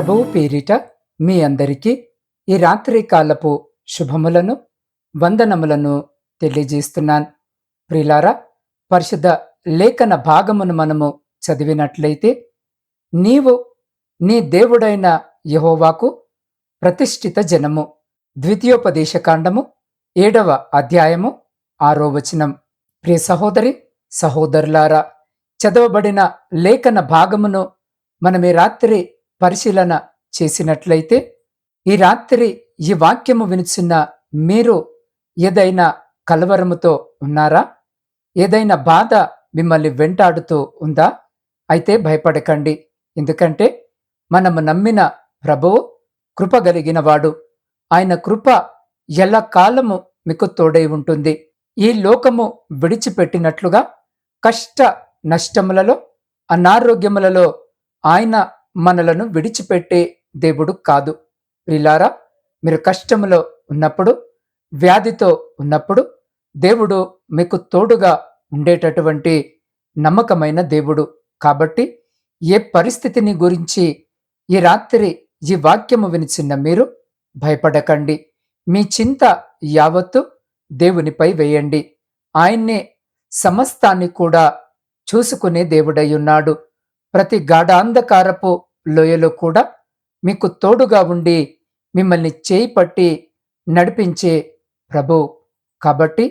ప్రభువు పేరిట మీ అందరికీ ఈ రాత్రి కాలపు శుభములను వందనములను తెలియజేస్తున్నాను. ప్రిలారా పరిశుద్ధ లేఖన భాగమును మనము చదివినట్లయితే నీవు నీ దేవుడైన యహోవాకు ప్రతిష్ఠిత జనము. ద్వితీయోపదేశకాండము ఏడవ అధ్యాయము ఆరో వచనం. ప్రియ సహోదరి సహోదరులారా చదవబడిన లేఖన భాగమును మనం ఈ రాత్రి పరిశీలన చేసినట్లయితే ఈ రాత్రి ఈ వాక్యము వినిచిన మీరు ఏదైనా కలవరముతో ఉన్నారా? ఏదైనా బాధ మిమ్మల్ని వెంటాడుతూ ఉందా? అయితే భయపడకండి. ఎందుకంటే మనము నమ్మిన ప్రభువు కృప కలిగినవాడు. ఆయన కృప ఎలా కాలము మీకు తోడై ఉంటుంది. ఈ లోకము విడిచిపెట్టినట్లుగా కష్ట నష్టములలో అనారోగ్యములలో ఆయన మనలను విడిచిపెట్టే దేవుడు కాదు. ప్రిలారా మీరు కష్టములో ఉన్నప్పుడు వ్యాధితో ఉన్నప్పుడు దేవుడు మీకు తోడుగా ఉండేటటువంటి నమ్మకమైన దేవుడు. కాబట్టి ఏ పరిస్థితిని గురించి ఈ రాత్రి ఈ వాక్యము వినిచిన్న మీరు భయపడకండి. మీ చింత యావత్తు దేవునిపై వేయండి. ఆయన్నే సమస్తాన్ని కూడా చూసుకునే దేవుడై ఉన్నాడు. ప్రతి గాఢాంధకారపు లోయలో కూడా మీకు తోడుగా ఉండి మిమ్మల్ని చేయి పట్టి నడిపించే ప్రభు. కాబట్టి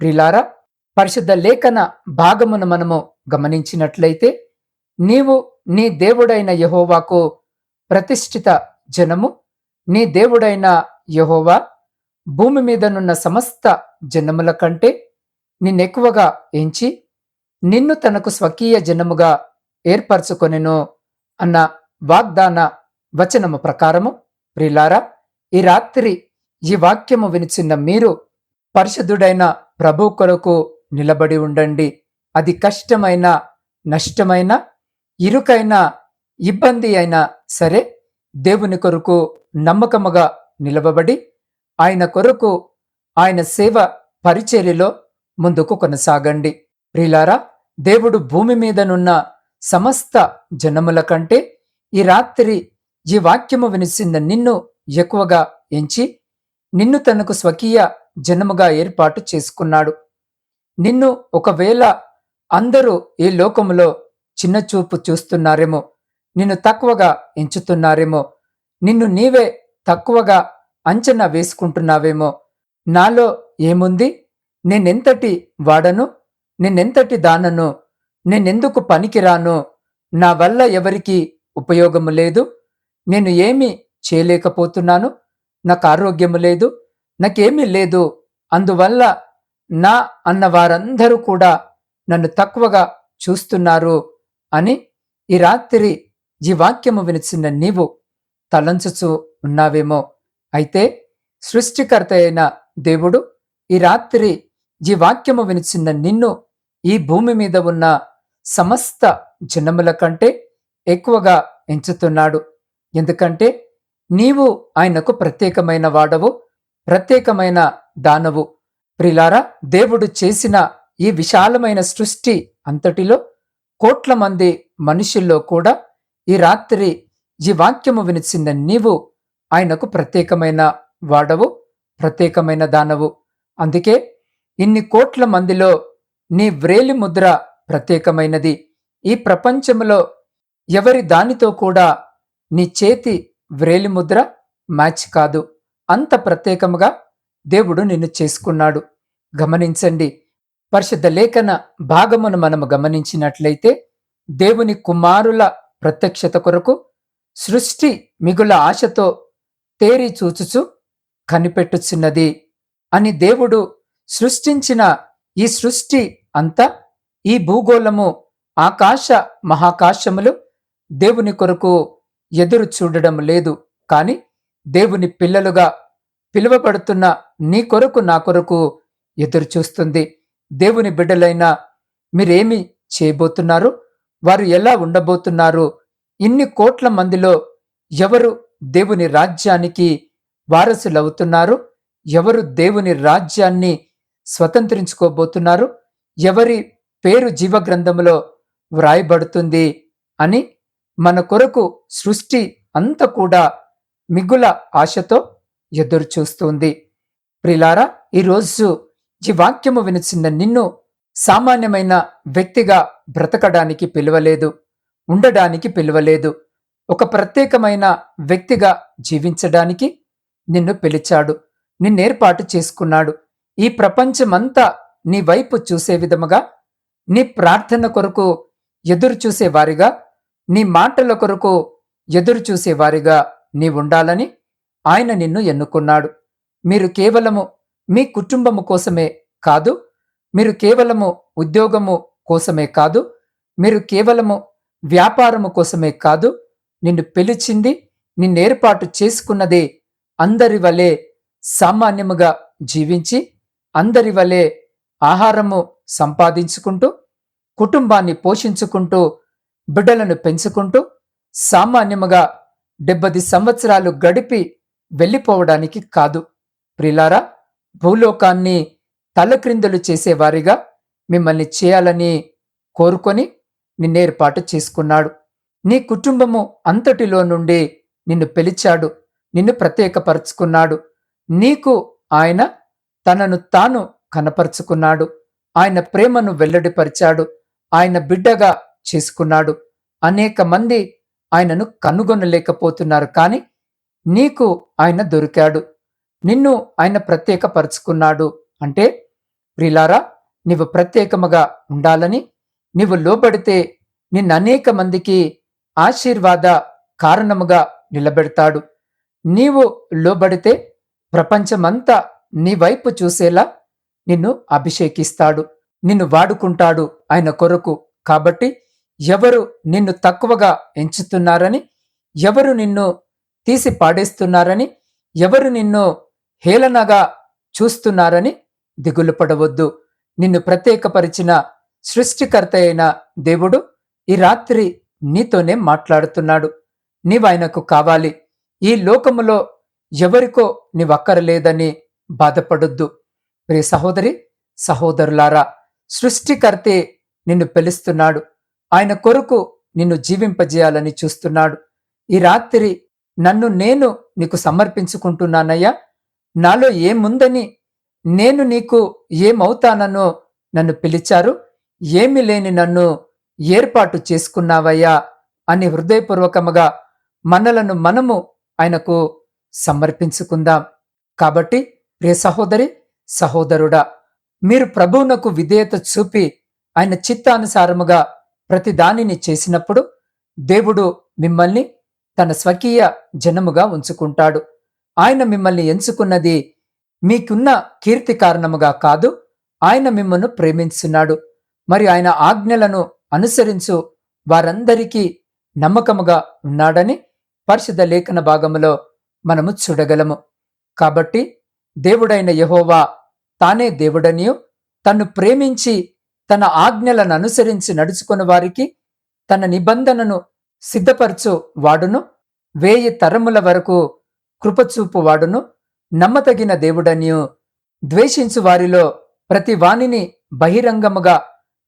ప్రిలారా పరిశుద్ధ లేఖన భాగమును మనము గమనించినట్లయితే నీవు నీ దేవుడైన యహోవాకు ప్రతిష్ఠిత జనము నీ దేవుడైన యహోవా భూమి మీదనున్న సమస్త జనముల కంటే నిన్నెక్కువగా ఎంచి నిన్ను తనకు స్వకీయ జనముగా ఏర్పరచుకొనెను అన్న వాగ్దాన వచనము ప్రకారము. ప్రిలారా ఈ రాత్రి ఈ వాక్యము వినిచిన్న మీరు పరిశుద్ధుడైన ప్రభు కొరకు నిలబడి ఉండండి. అది కష్టమైన నష్టమైన ఇరుకైన ఇబ్బంది అయినా సరే దేవుని కొరకు నమ్మకముగా నిలవబడి ఆయన కొరకు ఆయన సేవ పరిచర్యలో ముందుకు కొనసాగండి. ప్రిలారా దేవుడు భూమి మీదనున్న సమస్త జనముల కంటే ఈ రాత్రి ఈ వాక్యము వినిసిన నిన్ను ఎక్కువగా ఎంచి నిన్ను తనకు స్వకీయ జనముగా ఏర్పాటు చేసుకున్నాడు. నిన్ను ఒకవేళ అందరూ ఈ లోకములో చిన్న చూపు చూస్తున్నారేమో నిన్ను తక్కువగా ఎంచుతున్నారేమో నిన్ను నీవే తక్కువగా అంచనా వేసుకుంటున్నావేమో నాలో ఏముంది? నేనెంతటి వాడను? నేనెంతటి దానను? నేనెందుకు పనికిరాను? నా వల్ల ఎవరికి ఉపయోగము లేదు? నేను ఏమీ చేయలేకపోతున్నాను? నాకు ఆరోగ్యము లేదు. నాకేమీ లేదు. అందువల్ల నా అన్న వారందరూ కూడా నన్ను తక్కువగా చూస్తున్నారు అని ఈ రాత్రి ఈ వాక్యము వినిచిన నీవు తలంచుచు ఉన్నావేమో. అయితే సృష్టికర్త అయిన దేవుడు ఈ రాత్రి ఈ వాక్యము వినిచిన నిన్ను ఈ భూమి మీద ఉన్న సమస్త జనముల కంటే ఎక్కువగా ఎంచుతున్నాడు. ఎందుకంటే నీవు ఆయనకు ప్రత్యేకమైన వాడవు ప్రత్యేకమైన దానవు. ప్రిలారా దేవుడు చేసిన ఈ విశాలమైన సృష్టి అంతటిలో కోట్ల మంది మనుషుల్లో కూడా ఈ రాత్రి ఈ వాక్యము వినిచిన నీవు ఆయనకు ప్రత్యేకమైన వాడవు ప్రత్యేకమైన దానవు. అందుకే ఇన్ని కోట్ల మందిలో నీ వ్రేలి ముద్ర ప్రత్యేకమైనది. ఈ ప్రపంచంలో ఎవరి దానితో కూడా నీ చేతి వ్రేలిముద్ర మ్యాచ్ కాదు. అంత ప్రత్యేకముగా దేవుడు నిన్ను చేసుకున్నాడు. గమనించండి. పరిశుద్ధ లేఖన భాగమును మనము గమనించినట్లయితే దేవుని కుమారుల ప్రత్యక్షత కొరకు సృష్టి మిగుల ఆశతో తేరి చూచుచు కనిపెట్టుచున్నది అని దేవుడు సృష్టించిన ఈ సృష్టి అంతా ఈ భూగోళము ఆకాశ మహాకాశములు దేవుని కొరకు ఎదురు చూడడం లేదు. కాని దేవుని పిల్లలుగా పిలువబడుతున్న నీ కొరకు నా కొరకు ఎదురు చూస్తుంది. దేవుని బిడ్డలైన మీరేమి చేయబోతున్నారు? వారు ఎలా ఉండబోతున్నారు? ఇన్ని కోట్ల మందిలో ఎవరు దేవుని రాజ్యానికి వారసులవుతున్నారు? ఎవరు దేవుని రాజ్యాన్ని స్వతంత్రించుకోబోతున్నారు? ఎవరి పేరు జీవగ్రంథంలో వ్రాయబడుతుంది అని మన కొరకు సృష్టి అంతా కూడా మిగుల ఆశతో ఎదురు చూస్తుంది. ప్రిలారా ఈరోజు ఈ వాక్యము వినిచిన నిన్ను సామాన్యమైన వ్యక్తిగా బ్రతకడానికి పిలువలేదు ఉండడానికి పిలువలేదు ఒక ప్రత్యేకమైన వ్యక్తిగా జీవించడానికి నిన్ను పిలిచాడు నిన్నేర్పాటు చేసుకున్నాడు. ఈ ప్రపంచమంతా నీ వైపు చూసే విధముగా నీ ప్రార్థన కొరకు ఎదురు చూసేవారిగా నీ మాటల కొరకు ఎదురు చూసేవారిగా నీ ఉండాలని ఆయన నిన్ను ఎన్నుకున్నాడు. మీరు కేవలము మీ కుటుంబము కోసమే కాదు మీరు కేవలము ఉద్యోగము కోసమే కాదు మీరు కేవలము వ్యాపారము కోసమే కాదు నిన్ను పిలిచింది నిన్నేర్పాటు చేసుకున్నది అందరి వలె సామాన్యముగా జీవించి అందరి వలె ఆహారము సంపాదించుకుంటూ కుటుంబాన్ని పోషించుకుంటూ బిడ్డలను పెంచుకుంటూ సామాన్యముగా డెబ్బది సంవత్సరాలు గడిపి వెళ్ళిపోవడానికి కాదు. ప్రిలారా భూలోకాన్ని తలక్రిందులు చేసేవారిగా మిమ్మల్ని చేయాలని కోరుకొని నిన్నేర్పాటు చేసుకున్నాడు. నీ కుటుంబము అంతటిలో నుండి నిన్ను పిలిచాడు నిన్ను ప్రత్యేకపరుచుకున్నాడు. నీకు ఆయన తనను తాను కనపరుచుకున్నాడు. ఆయన ప్రేమను వెల్లడిపరిచాడు. ఆయన బిడ్డగా చేసుకున్నాడు. అనేక మంది ఆయనను కనుగొనలేకపోతున్నారు. కానీ నీకు ఆయన దొరికాడు. నిన్ను ఆయన ప్రత్యేకపరుచుకున్నాడు. అంటే ప్రిలారా నీవు ప్రత్యేకముగా ఉండాలని నీవు లోబడితే నిన్ను అనేక మందికి ఆశీర్వాద కారణముగా నిలబెడతాడు. నీవు లోబడితే ప్రపంచమంతా నీ వైపు చూసేలా నిన్ను అభిషేకిస్తాడు నిన్ను వాడుకుంటాడు ఆయన కొరకు. కాబట్టి ఎవరు నిన్ను తక్కువగా ఎంచుతున్నారని ఎవరు నిన్ను తీసి పాడేస్తున్నారని ఎవరు నిన్ను హేళనగా చూస్తున్నారని దిగులు పడవద్దు. నిన్ను ప్రత్యేకపరిచిన సృష్టికర్త అయిన దేవుడు ఈ రాత్రి నీతోనే మాట్లాడుతున్నాడు. నీవాయనకు కావాలి. ఈ లోకములో ఎవరికో నీవక్కరలేదని బాధపడొద్దు. ప్రియ సహోదరి సహోదరులారా సృష్టికర్తే నిన్ను పిలుస్తున్నాడు. ఆయన కొరకు నిన్ను జీవింపజేయాలని చూస్తున్నాడు. ఈ రాత్రి నన్ను నేను నీకు సమర్పించుకుంటున్నానయ్యా. నాలో ఏముందని నేను నీకు ఏమవుతాననో నన్ను పిలిచారు. ఏమి లేని నన్ను ఏర్పాటు చేసుకున్నావయ్యా అని హృదయపూర్వకముగా మనలను మనము ఆయనకు సమర్పించుకుందాం. కాబట్టి ప్రియ సహోదరి సహోదరుడా మీరు ప్రభువునకు విధేయత చూపి ఆయన చిత్తానుసారముగా ప్రతి దానిని చేసినప్పుడు దేవుడు మిమ్మల్ని తన స్వకీయ జనముగా ఉంచుకుంటాడు. ఆయన మిమ్మల్ని ఎంచుకున్నది మీకున్న కీర్తి కారణముగా కాదు ఆయన మిమ్మల్ని ప్రేమించున్నాడు మరి ఆయన ఆజ్ఞలను అనుసరించు వారందరికీ నమ్మకముగా ఉన్నాడని పరిశుద్ధ లేఖన భాగములో మనము చూడగలము. కాబట్టి దేవుడైన యహోవా తానే దేవుడనియు. తన్ను ప్రేమించి తన ఆజ్ఞలను అనుసరించి నడుచుకుని వారికి తన నిబంధనను సిద్ధపరచు వాడును. వేయి తరముల వరకు కృపచూపు వాడును. నమ్మతగిన దేవుడనియు. ద్వేషించు వారిలో ప్రతి వానిని బహిరంగముగా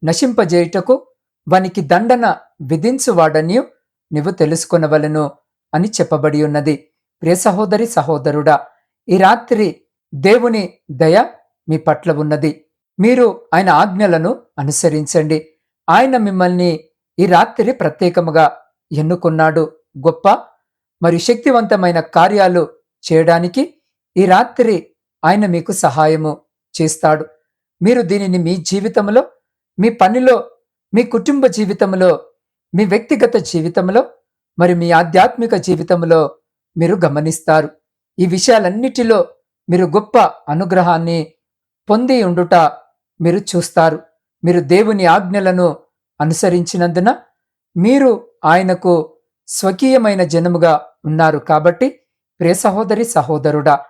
నశింపజేయుటకు వానికి దండన విధించువాడనియు నీవు తెలుసుకొనవలను అని చెప్పబడి ఉన్నది. ప్రియ సహోదరి సహోదరుడా ఈ రాత్రి దేవుని దయ మీ పట్ల ఉన్నది. మీరు ఆయన ఆజ్ఞలను అనుసరించండి. ఆయన మిమ్మల్ని ఈ రాత్రి ప్రత్యేకముగా ఎన్నుకున్నాడు. గొప్ప మరియు శక్తివంతమైన కార్యాలు చేయడానికి ఈ రాత్రి ఆయన మీకు సహాయము చేస్తాడు. మీరు దీనిని మీ జీవితంలో మీ పనిలో మీ కుటుంబ జీవితంలో మీ వ్యక్తిగత జీవితంలో మరి మీ ఆధ్యాత్మిక జీవితంలో మీరు గమనిస్తారు. ఈ విషయాలన్నిటిలో మీరు గొప్ప అనుగ్రహాన్ని పొంది ఉండుట మీరు చూస్తారు. మీరు దేవుని ఆజ్ఞలను అనుసరించినందున మీరు ఆయనకు స్వకీయమైన జనముగా ఉన్నారు కాబట్టి ప్రియ సహోదరి సహోదరుడా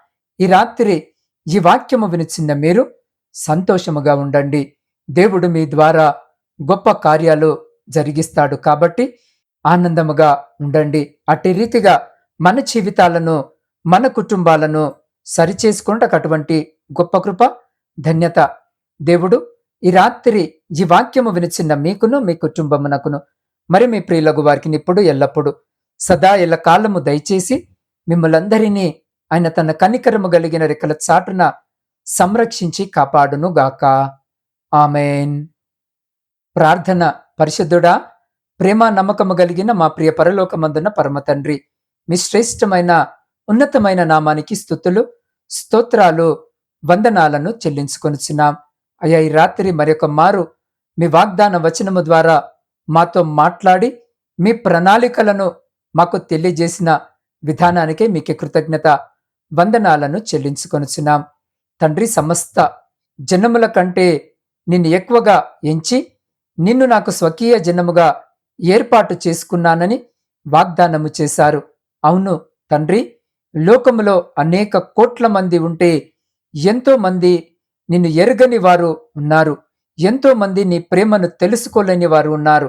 ఈ రాత్రి ఈ వాక్యము వినిచిన్న మీరు సంతోషముగా ఉండండి. దేవుడు మీ ద్వారా గొప్ప కార్యాలు జరిగిస్తాడు కాబట్టి ఆనందముగా ఉండండి. అట్టి రీతిగా మన జీవితాలను మన కుటుంబాలను సరిచేసుకుంటే అటువంటి గొప్ప కృప ధన్యత. దేవుడు ఈ రాత్రి ఈ వాక్యము వినిచిన్న మీకును మీ కుటుంబమునకును మరి మీ ప్రియులకు వారికి ఇప్పుడు ఎల్లప్పుడు. సదా ఎల్ల కాలము దయచేసి మిమ్మలందరినీ ఆయన తన కనికరము కలిగిన రెక్కల చాటున సంరక్షించి కాపాడును గాక. ఆమెన్. ప్రార్థన పరిశుద్ధుడా ప్రేమ నమ్మకము కలిగిన మా ప్రియ పరలోకమందున పరమ తండ్రి మీ శ్రేష్టమైన ఉన్నతమైన నామానికి స్థుతులు స్తోత్రాలు వందనాలను చెల్లించుకొనిచున్నాం. అయ్యా ఈ రాత్రి మరొక మారు మీ వాగ్దాన వచనము ద్వారా మాతో మాట్లాడి మీ ప్రణాళికలను మాకు తెలియజేసిన విధానానికే మీకు కృతజ్ఞత వందనాలను చెల్లించుకొనుచున్నాం. తండ్రి సమస్త జనముల కంటే నిన్ను ఎక్కువగా ఎంచి నిన్ను నాకు స్వకీయ జనముగా ఏర్పాటు చేసుకున్నానని వాగ్దానము చేశారు. అవును తండ్రి లోకములో అనేక కోట్ల మంది ఉంటే ఎంతో మంది నిన్ను ఎరగని వారు ఉన్నారు. ఎంతో మంది నీ ప్రేమను తెలుసుకోలేని వారు ఉన్నారు.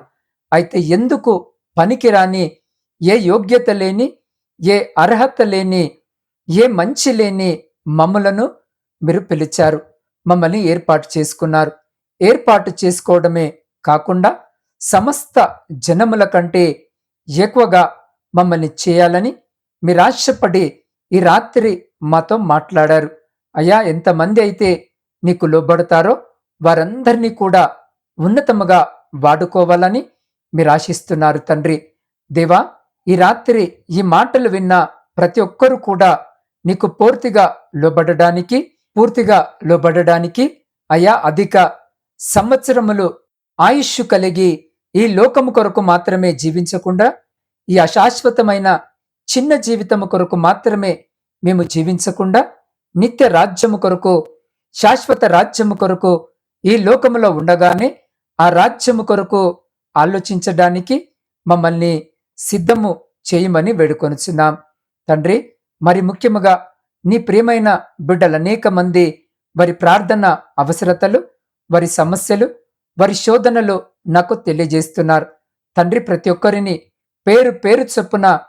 అయితే ఎందుకు పనికిరాని ఏ యోగ్యత లేని ఏ అర్హత లేని ఏ మంచి లేని మమ్మలను మీరు పిలిచారు. మమ్మల్ని ఏర్పాటు చేసుకున్నారు. ఏర్పాటు చేసుకోవడమే కాకుండా సమస్త జనముల కంటే ఎక్కువగా మమ్మల్ని చేయాలని మీరు ఆశపడి ఈ రాత్రి మాతో మాట్లాడారు. అయ్యా ఎంతమంది అయితే నీకు లోబడతారో వారందరినీ కూడా ఉన్నతముగా వాడుకోవాలని మీరు ఆశిస్తున్నారు తండ్రి. దేవా ఈ రాత్రి ఈ మాటలు విన్న ప్రతి ఒక్కరూ కూడా నీకు పూర్తిగా లోబడడానికి పూర్తిగా లోబడడానికి అయా అధిక సంవత్సరములు ఆయుష్ కలిగి ఈ లోకము కొరకు మాత్రమే జీవించకుండా ఈ అశాశ్వతమైన చిన్న జీవితము కొరకు మాత్రమే మేము జీవించకుండా నిత్య రాజ్యము కొరకు శాశ్వత రాజ్యము కొరకు ఈ లోకములో ఉండగానే ఆ రాజ్యము కొరకు ఆలోచించడానికి మమ్మల్ని సిద్ధము చేయమని వేడుకొనుచున్నాం. తండ్రి మరి ముఖ్యముగా నీ ప్రియమైన బిడ్డలు అనేక మంది వారి ప్రార్థన అవసరతలు వారి సమస్యలు వారి శోధనలు నాకు తెలియజేస్తున్నారు. తండ్రి ప్రతి ఒక్కరిని పేరు పేరు చొప్పున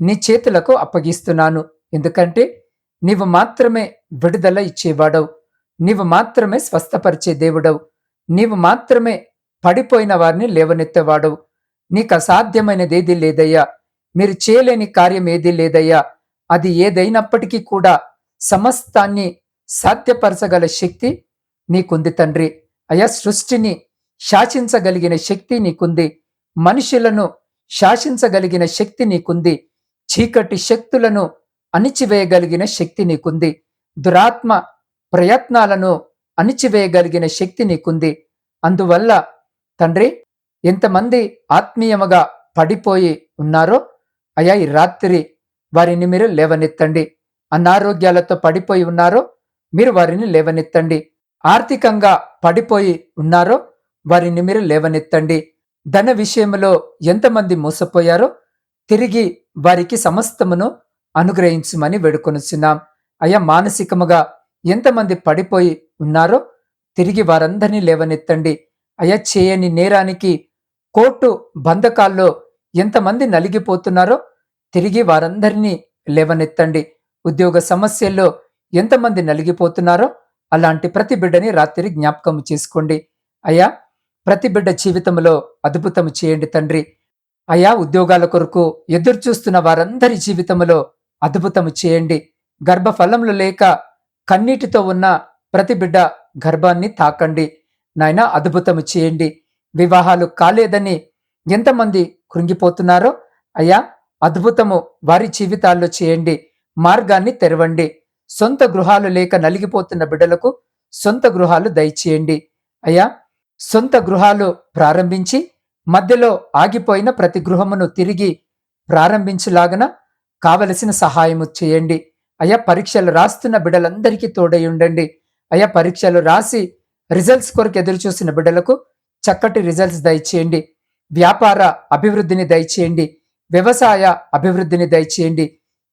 నీ చేతులకు అప్పగిస్తున్నాను. ఎందుకంటే నీవు మాత్రమే విడుదల ఇచ్చేవాడవు. నీవు మాత్రమే స్వస్థపరిచే దేవుడవు. నీవు మాత్రమే పడిపోయిన వారిని లేవనెత్తేవాడవు. నీకు అసాధ్యమైనదేది లేదయ్యా. మీరు చేయలేని కార్యం ఏదీ లేదయ్యా. అది ఏదైనప్పటికీ కూడా సమస్తాన్ని సాధ్యపరచగల శక్తి నీకుంది తండ్రి. అయా సృష్టిని శాసించగలిగిన శక్తి నీకుంది. మనుషులను శాసించగలిగిన శక్తి నీకుంది. చీకటి శక్తులను అణిచివేయగలిగిన శక్తి నీకుంది. దురాత్మ ప్రయత్నాలను అణిచివేయగలిగిన శక్తి నీకుంది. అందువల్ల తండ్రి ఎంతమంది ఆత్మీయముగా పడిపోయి ఉన్నారో అయా ఈ రాత్రి వారిని మీరు లేవనెత్తండి. అనారోగ్యాలతో పడిపోయి ఉన్నారో మీరు వారిని లేవనెత్తండి. ఆర్థికంగా పడిపోయి ఉన్నారో వారిని మీరు లేవనెత్తండి. ధన విషయంలో ఎంతమంది మోసపోయారో తిరిగి వారికి సమస్తమును అనుగ్రహించమని వేడుకొనుచున్నాం. అయ్యా మానసికముగా ఎంతమంది పడిపోయి ఉన్నారో తిరిగి వారందరినీ లేవనెత్తండి. అయ్యా చేయని నేరానికి కోర్టు బంధకాల్లో ఎంతమంది నలిగిపోతున్నారో తిరిగి వారందరినీ లేవనెత్తండి. ఉద్యోగ సమస్యల్లో ఎంతమంది నలిగిపోతున్నారో అలాంటి ప్రతి బిడ్డని రాత్రి జ్ఞాపకం చేసుకోండి. అయ్యా ప్రతి బిడ్డ జీవితంలో అద్భుతము చేయండి తండ్రి. అయా ఉద్యోగాల కొరకు ఎదురు చూస్తున్న వారందరి జీవితంలో అద్భుతము చేయండి. గర్భఫలములు లేక కన్నీటితో ఉన్న ప్రతి బిడ్డ గర్భాన్ని తాకండి. నాయన అద్భుతము చేయండి. వివాహాలు కాలేదని ఎంతమంది కృంగిపోతున్నారో అయ్యా అద్భుతము వారి జీవితాల్లో చేయండి. మార్గాన్ని తెరవండి. సొంత గృహాలు లేక నలిగిపోతున్న బిడ్డలకు సొంత గృహాలు దయచేయండి. అయ్యా సొంత గృహాలు ప్రారంభించి మధ్యలో ఆగిపోయిన ప్రతి గృహమును తిరిగి ప్రారంభించులాగన కావలసిన సహాయము చేయండి. అయ్యా పరీక్షలు రాస్తున్న బిడ్డలందరికీ తోడై ఉండండి. అయ్యా పరీక్షలు రాసి రిజల్ట్స్ కొరకు ఎదురు చూసిన బిడ్డలకు చక్కటి రిజల్ట్స్ దయచేయండి. వ్యాపార అభివృద్ధిని దయచేయండి. వ్యవసాయ అభివృద్ధిని దయచేయండి.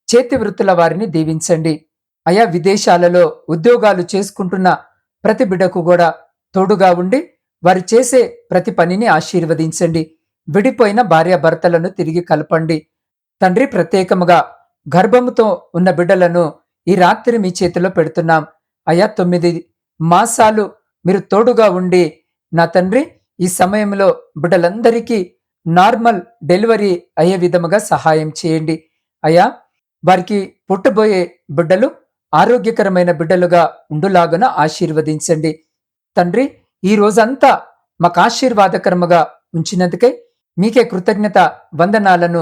చేతి వృత్తుల వారిని దీవించండి. అయా విదేశాలలో ఉద్యోగాలు చేసుకుంటున్న ప్రతి బిడ్డకు కూడా తోడుగా ఉండి వారు చేసే ప్రతి పనిని ఆశీర్వదించండి. విడిపోయిన భార్యాభర్తలను తిరిగి కలపండి. తండ్రి ప్రత్యేకముగా గర్భముతో ఉన్న బిడ్డలను ఈ రాత్రి మీ చేతిలో పెడుతున్నాం. అయా తొమ్మిది మాసాలు మీరు తోడుగా ఉండి నా తండ్రి ఈ సమయంలో బిడ్డలందరికీ నార్మల్ డెలివరీ అయ్యే విధముగా సహాయం చేయండి. అయ్యా వారికి పుట్టబోయే బిడ్డలు ఆరోగ్యకరమైన బిడ్డలుగా ఉండులాగున ఆశీర్వదించండి. తండ్రి ఈ రోజంతా మాకు ఆశీర్వాదకరముగా ఉంచినందుకై మీకే కృతజ్ఞత వందనాలను